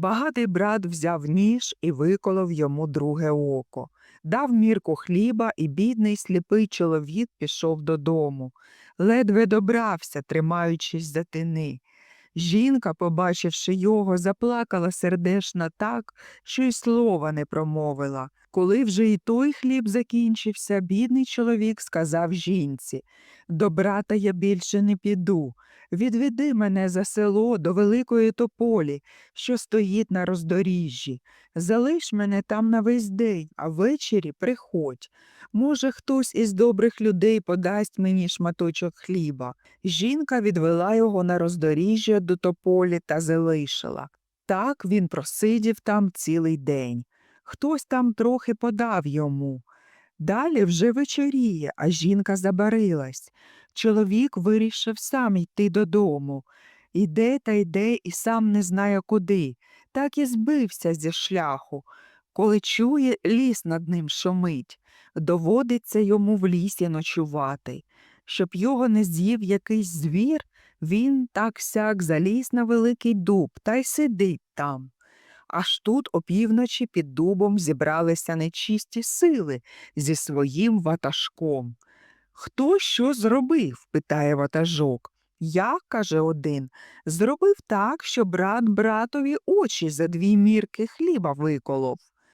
Багатий брат взяв ніж і виколов йому друге око, дав мірку хліба, і бідний сліпий чоловік пішов додому. Ледве добрався, тримаючись за тини. Жінка, побачивши його, заплакала сердешно так, що й слова не промовила. Коли вже і той хліб закінчився, бідний чоловік сказав жінці До брата я більше не піду. Відведи мене за село до великої тополі, що стоїть на роздоріжжі. Залиш мене там на весь день, а ввечері приходь. Може, хтось із добрих людей подасть мені шматочок хліба. Жінка відвела його на роздоріжжя до тополі та залишила. Так він просидів там цілий день. Хтось там трохи подав йому. Далі вже вечоріє, а жінка забарилась. Чоловік вирішив сам йти додому. Іде та йде і сам не знає куди, так і збився зі шляху. Коли чує, ліс над ним шумить, доводиться йому в лісі ночувати. Щоб його не з'їв якийсь звір, він так сяк заліз на великий дуб та й сидить там. Аж тут опівночі під дубом зібралися нечисті сили зі своїм ватажком. Хто що зробив? питає ватажок. Я, каже один, зробив так, що брат братові очі за дві мірки хліба виколов.